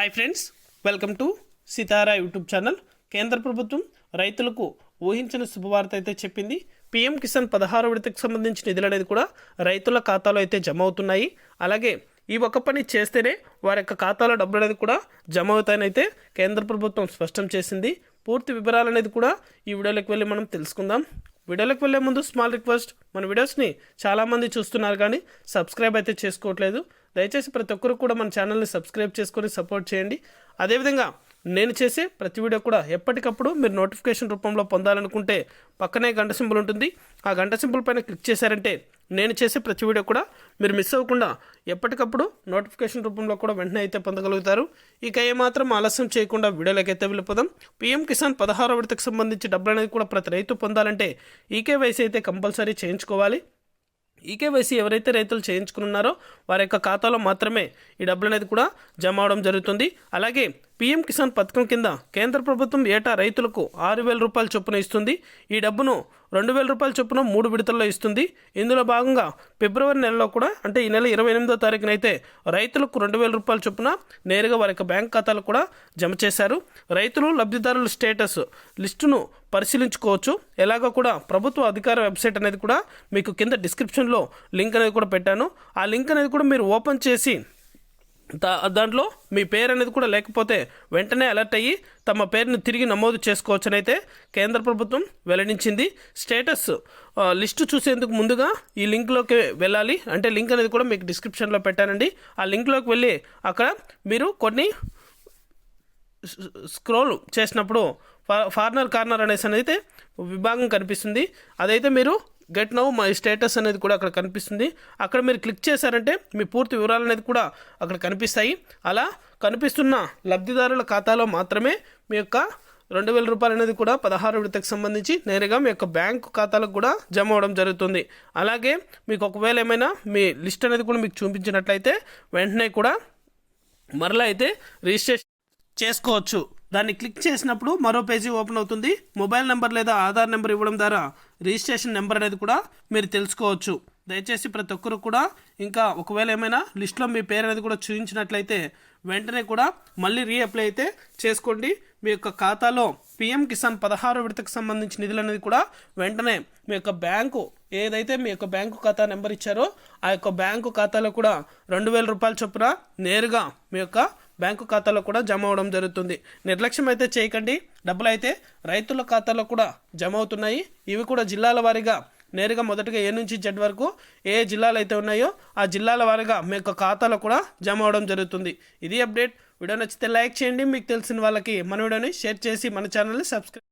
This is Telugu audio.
Hi friends welcome to Sitara YouTube channel కేంద్ర ప్రభుత్వం రైతులకు ఊహించిన శుభవార్త అయితే చెప్పింది. పీఎం కిసాన్ పదహారు విడతకు సంబంధించిన నిధులు అనేది కూడా రైతుల ఖాతాలో అయితే జమ అవుతున్నాయి. అలాగే ఈ ఒక్క పని చేస్తేనే వారి యొక్క ఖాతాలో డబ్బులు అనేది కూడా జమ అవుతాయని అయితే కేంద్ర ప్రభుత్వం స్పష్టం చేసింది. పూర్తి వివరాలు అనేది కూడా ఈ వీడియోలోకి వెళ్ళి మనం తెలుసుకుందాం. వీడియోలోకి వెళ్ళే ముందు స్మాల్ రిక్వెస్ట్ మన వీడియోస్ని చాలామంది చూస్తున్నారు కానీ సబ్స్క్రైబ్ అయితే చేసుకోవట్లేదు. దయచేసి ప్రతి ఒక్కరు కూడా మన ఛానల్ని సబ్స్క్రైబ్ చేసుకొని సపోర్ట్ చేయండి. అదేవిధంగా నేను చేసే ప్రతి వీడియో కూడా ఎప్పటికప్పుడు మీరు నోటిఫికేషన్ రూపంలో పొందాలనుకుంటే పక్కనే గంట సింబుల్ ఉంటుంది. ఆ గంట సింబుల్ పైన క్లిక్ చేశారంటే నేను చేసే ప్రతి వీడియో కూడా మీరు మిస్ అవ్వకుండా ఎప్పటికప్పుడు నోటిఫికేషన్ రూపంలో కూడా వెంటనే అయితే పొందగలుగుతారు. ఇక ఏమాత్రం ఆలస్యం చేయకుండా వీడియోలోకి వెళ్ళిపోదాం. పీఎం కిసాన్ పదహారో విడతకు సంబంధించి డబ్బులు అనేది కూడా ప్రతి రైతు పొందాలంటే ఈకేవైసీ అయితే కంపల్సరీ చేయించుకోవాలి. ఈకేవైసీ ఎవరైతే రైతులు చేయించుకున్నారో వారి యొక్క ఖాతాలో మాత్రమే ఈ డబ్బులు అనేది కూడా జమ అవడం జరుగుతుంది. అలాగే పీఎం కిసాన్ పథకం కింద కేంద్ర ప్రభుత్వం ఏటా రైతులకు ఆరు వేల రూపాయల చొప్పున ఇస్తుంది. ఈ డబ్బును రెండు వేల రూపాయల చొప్పున మూడు విడతల్లో ఇస్తుంది. ఇందులో భాగంగా ఫిబ్రవరి నెలలో కూడా అంటే ఈ నెల ఇరవై ఎనిమిదో తారీఖున అయితే రైతులకు రెండు వేల రూపాయల చొప్పున నేరుగా వారి యొక్క బ్యాంక్ ఖాతాలు కూడా జమ చేశారు. రైతులు లబ్ధిదారుల స్టేటస్ లిస్టును పరిశీలించుకోవచ్చు. ఎలాగో కూడా ప్రభుత్వ అధికార వెబ్సైట్ అనేది కూడా మీకు కింద డిస్క్రిప్షన్లో లింక్ అనేది కూడా పెట్టాను. ఆ లింక్ అనేది కూడా మీరు ఓపెన్ చేసి దాంట్లో మీ పేరు అనేది కూడా లేకపోతే వెంటనే అలర్ట్ అయ్యి తమ పేరుని తిరిగి నమోదు చేసుకోవచ్చని అయితే కేంద్ర ప్రభుత్వం వెల్లడించింది. స్టేటస్ లిస్టు చూసేందుకు ముందుగా ఈ లింక్లోకి వెళ్ళాలి. అంటే లింక్ అనేది కూడా మీకు డిస్క్రిప్షన్లో పెట్టానండి. ఆ లింక్లోకి వెళ్ళి అక్కడ మీరు కొన్ని స్క్రోల్ చేసినప్పుడు ఫారినర్ ఫార్నర్ కార్నర్ అనేసి అయితే విభాగం కనిపిస్తుంది. అదైతే మీరు గెట్ నౌ మై స్టేటస్ అనేది కూడా అక్కడ కనిపిస్తుంది. అక్కడ మీరు క్లిక్ చేశారంటే మీ పూర్తి వివరాలు అనేది కూడా అక్కడ కనిపిస్తాయి. అలా కనిపిస్తున్న లబ్ధిదారుల ఖాతాలో మాత్రమే మీ యొక్క రెండు వేల రూపాయలు అనేది కూడా పదహారు విడతకు సంబంధించి నేరుగా మీ యొక్క బ్యాంకు ఖాతాలకు కూడా జమ అవడం జరుగుతుంది. అలాగే మీకు ఒకవేళ ఏమైనా మీ లిస్ట్ అనేది కూడా మీకు చూపించినట్లయితే వెంటనే కూడా మరలా అయితే రిజిస్ట్రేషన్ చేసుకోవచ్చు. దాన్ని క్లిక్ చేసినప్పుడు మరో పేజీ ఓపెన్ అవుతుంది. మొబైల్ నెంబర్ లేదా ఆధార్ నెంబర్ ఇవ్వడం ద్వారా రిజిస్ట్రేషన్ నెంబర్ అనేది కూడా మీరు తెలుసుకోవచ్చు. దయచేసి ప్రతి ఒక్కరు కూడా ఇంకా ఒకవేళ ఏమైనా లిస్ట్లో మీ పేరు అనేది కూడా చూపించినట్లయితే వెంటనే కూడా మళ్ళీ రీఅప్లై అయితే చేసుకోండి. మీ యొక్క ఖాతాలో పిఎం కిసాన్ పదహారు విడతకు సంబంధించిన నిధులు అనేది కూడా వెంటనే మీ యొక్క బ్యాంకు ఏదైతే మీ యొక్క బ్యాంకు ఖాతా నెంబర్ ఇచ్చారో ఆ యొక్క బ్యాంకు ఖాతాలో కూడా రెండు వేల రూపాయల చొప్పున నేరుగా మీ యొక్క బ్యాంకు ఖాతాలో కూడా జమ అవడం జరుగుతుంది. నిర్లక్ష్యం అయితే చేయకండి. డబ్బులు అయితే రైతుల ఖాతాలో కూడా జమ అవుతున్నాయి. ఇవి కూడా జిల్లాల వారీగా నేరుగా మొదటగా ఏ నుంచి జెడ్ వరకు ఏ జిల్లాలు అయితే ఉన్నాయో ఆ జిల్లాల వారీగా మీ యొక్క ఖాతాలో కూడా జమ అవడం జరుగుతుంది. ఇది అప్డేట్. వీడియో నచ్చితే లైక్ చేయండి. మీకు తెలిసిన వాళ్ళకి మన వీడియోని షేర్ చేసి మన ఛానల్ని సబ్స్క్రైబ్